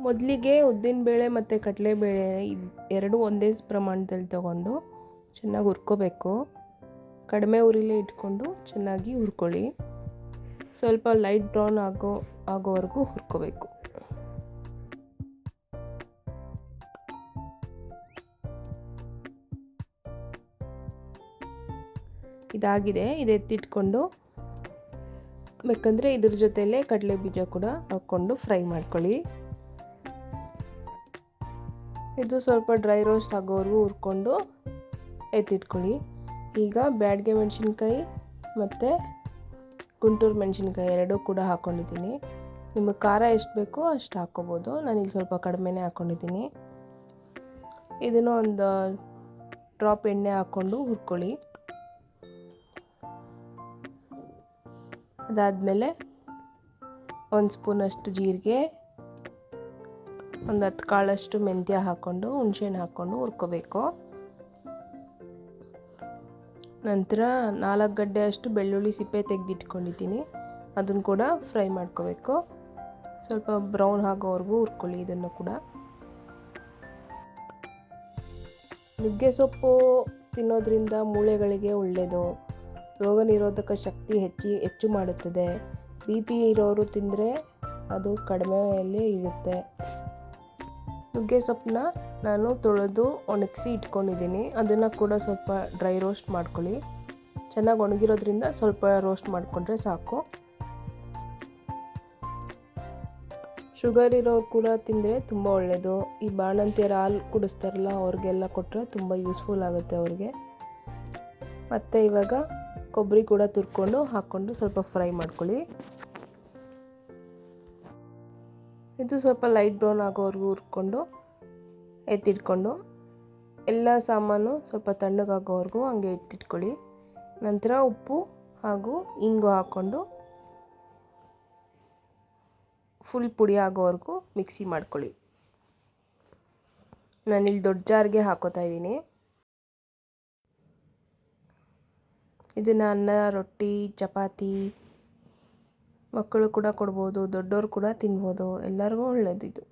ಮೊದಲಿಗೆ ಉದ್ದಿನ ಬೇಳೆ ಮತ್ತು ಕಡಲೆಬೇಳೆ ಎರಡೂ ಒಂದೇ ಪ್ರಮಾಣದಲ್ಲಿ ತಗೊಂಡು ಚೆನ್ನಾಗಿ ಹುರ್ಕೋಬೇಕು. ಕಡಿಮೆ ಉರಿಲೇ ಇಟ್ಕೊಂಡು ಚೆನ್ನಾಗಿ ಹುರ್ಕೊಳ್ಳಿ. ಸ್ವಲ್ಪ ಲೈಟ್ ಬ್ರೌನ್ ಆಗೋ, ಆಗೋವರೆಗೂ ಹುರ್ಕೋಬೇಕು. ಇದಾಗಿದೆ. ಇದು ಎತ್ತಿಟ್ಕೊಂಡು ಬೇಕಂದರೆ ಇದ್ರ ಜೊತೆಯಲ್ಲೇ ಕಡಲೆ ಬೀಜ ಕೂಡ ಹಾಕ್ಕೊಂಡು ಫ್ರೈ ಮಾಡ್ಕೊಳ್ಳಿ. ಇದು ಸ್ವಲ್ಪ ಡ್ರೈ ರೋಸ್ಟ್ ಆಗೋವರೆಗೂ ಹುರ್ಕೊಂಡು ಎತ್ತಿಟ್ಕೊಳ್ಳಿ. ಈಗ ಬ್ಯಾಡ್ಗೆ ಮೆಣಸಿನ್ಕಾಯಿ ಮತ್ತು ಗುಂಟೂರು ಮೆಣಸಿನ್ಕಾಯಿ ಎರಡೂ ಕೂಡ ಹಾಕ್ಕೊಂಡಿದ್ದೀನಿ ನಿಮಗೆ ಖಾರ ಎಷ್ಟು ಬೇಕೋ ಅಷ್ಟು ಹಾಕ್ಕೋಬೋದು. ಇಲ್ಲಿ ಸ್ವಲ್ಪ ಕಡಿಮೆನೇ ಹಾಕ್ಕೊಂಡಿದ್ದೀನಿ ಇದನ್ನು ಒಂದು ಡ್ರಾಪ್ ಎಣ್ಣೆ ಹಾಕ್ಕೊಂಡು ಹುರ್ಕೊಳ್ಳಿ. ಅದಾದಮೇಲೆ ಒಂದು ಸ್ಪೂನಷ್ಟು ಜೀರಿಗೆ ಒಂದು ಹತ್ತು ಕಾಳಷ್ಟು ಮೆಂತ್ಯ ಹಾಕ್ಕೊಂಡು ಹುಣ್ಸೆಹಣ್ಣು ಹಾಕ್ಕೊಂಡು ಹುರ್ಕೋಬೇಕು. ನಂತರ ನಾಲ್ಕು ಗಡ್ಡೆ ಅಷ್ಟು ಬೆಳ್ಳುಳ್ಳಿ ಸಿಪ್ಪೆ ತೆಗೆದಿಟ್ಕೊಂಡಿದ್ದೀನಿ. ಅದನ್ನು ಕೂಡ ಫ್ರೈ ಮಾಡ್ಕೋಬೇಕು. ಸ್ವಲ್ಪ ಬ್ರೌನ್ ಆಗೋವರೆಗೂ ಹುರ್ಕೊಳ್ಳಿ ಇದನ್ನು ಕೂಡ. ನುಗ್ಗೆ ಸೊಪ್ಪು ತಿನ್ನೋದ್ರಿಂದ ಮೂಳೆಗಳಿಗೆ ಒಳ್ಳೆಯದು ರೋಗ ನಿರೋಧಕ ಶಕ್ತಿ ಹೆಚ್ಚಿ, ಹೆಚ್ಚು ಮಾಡುತ್ತದೆ. ಬಿ ಪಿ ಇರೋರು ತಿಂದರೆ ಅದು ಕಡಿಮೆಯಲ್ಲಿ ಇರುತ್ತೆ. ನುಗ್ಗೆ ಸೊಪ್ಪನ್ನ ನಾನು ತೊಳೆದು ಒಣಗಿಸಿ ಇಟ್ಕೊಂಡಿದ್ದೀನಿ. ಅದನ್ನು ಕೂಡ ಸ್ವಲ್ಪ ಡ್ರೈ ರೋಸ್ಟ್ ಮಾಡ್ಕೊಳ್ಳಿ. ಚೆನ್ನಾಗಿ ಒಣಗಿರೋದ್ರಿಂದ ಸ್ವಲ್ಪ ರೋಸ್ಟ್ ಮಾಡಿಕೊಂಡ್ರೆ ಸಾಕು. ಶುಗರ್ ಇರೋರು ಕೂಡ ತಿಂದರೆ ತುಂಬ ಒಳ್ಳೆಯದು ಈ ಬಾಣಂತಿಯರ ಹಾಲು ಕುಡಿಸ್ತಾರಲ್ಲ, ಅವ್ರಿಗೆಲ್ಲ ಕೊಟ್ಟರೆ ತುಂಬ ಯೂಸ್ಫುಲ್ ಆಗುತ್ತೆ ಅವ್ರಿಗೆ. ಮತ್ತು ಇವಾಗ ಕೊಬ್ಬರಿ ಕೂಡ ತುರ್ಕೊಂಡು ಹಾಕ್ಕೊಂಡು ಸ್ವಲ್ಪ ಫ್ರೈ ಮಾಡ್ಕೊಳ್ಳಿ. ಇದು ಸ್ವಲ್ಪ ಲೈಟ್ ಬ್ರೌನ್ ಆಗೋವರೆಗೂ ಹುರ್ಕೊಂಡು ಎತ್ತಿಟ್ಕೊಂಡು ಎಲ್ಲ ಸಾಮಾನು ಸ್ವಲ್ಪ ತಣ್ಣಗಾಗೋವರೆಗೂ ಹಂಗೆ ಎತ್ತಿಟ್ಕೊಳ್ಳಿ. ನಂತರ ಉಪ್ಪು ಹಾಗೂ ಇಂಗು ಹಾಕ್ಕೊಂಡು ಫುಲ್ ಪುಡಿ ಆಗೋವರೆಗೂ ಮಿಕ್ಸಿ ಮಾಡ್ಕೊಳ್ಳಿ. ನಾನಿಲ್ಲಿ ದೊಡ್ಡ ಜಾರ್ಗೆ ಹಾಕೋತಾ ಇದ್ದೀನಿ. ಇದನ್ನು ಅನ್ನ, ರೊಟ್ಟಿ, ಚಪಾತಿ ಮಕ್ಕಳು ಕೂಡ ಕೊಡ್ಬೋದು, ದೊಡ್ಡವರು ಕೂಡ ತಿನ್ಬೋದು, ಎಲ್ಲರಿಗೂ ಒಳ್ಳೆಯದಿದು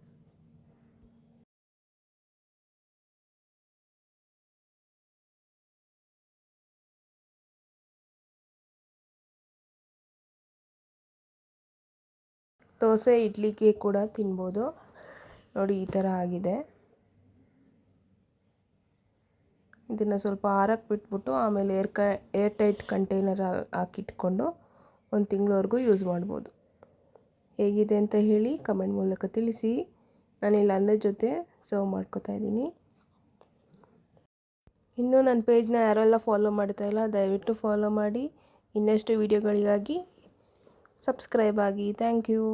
ದೋಸೆ ಇಡ್ಲಿಗೆ ಕೂಡ ತಿನ್ಬೋದು. ನೋಡಿ, ಈ ಥರ ಆಗಿದೆ. ಇದನ್ನು ಸ್ವಲ್ಪ ಆರಕ್ಕೆ ಬಿಟ್ಬಿಟ್ಟು ಆಮೇಲೆ ಏರ್ ಕ ಏರ್ ಟೈಟ್ ಕಂಟೈನರ್ ಹಾಕಿಟ್ಕೊಂಡು ಒಂದು ತಿಂಗಳವರೆಗೂ ಯೂಸ್ ಮಾಡ್ಬೋದು. ಹೇಗಿದೆ ಅಂತ ಹೇಳಿ ಕಮೆಂಟ್ ಮೂಲಕ ತಿಳಿಸಿ. ನಾನಿಲ್ಲಿ ಅನ್ನದ ಜೊತೆ ಸರ್ವ್ ಮಾಡ್ಕೋತಾ ಇದ್ದೀನಿ. ಇನ್ನೂ ನನ್ನ ಪೇಜ್ನ ಯಾರೆಲ್ಲ ಫಾಲೋ ಮಾಡ್ತಾ ಇಲ್ಲ ದಯವಿಟ್ಟು ಫಾಲೋ ಮಾಡಿ. ಇನ್ನಷ್ಟು ವೀಡಿಯೋಗಳಿಗಾಗಿ ಸಬ್ಸ್ಕ್ರೈಬ್ ಆಗಿ. Thank you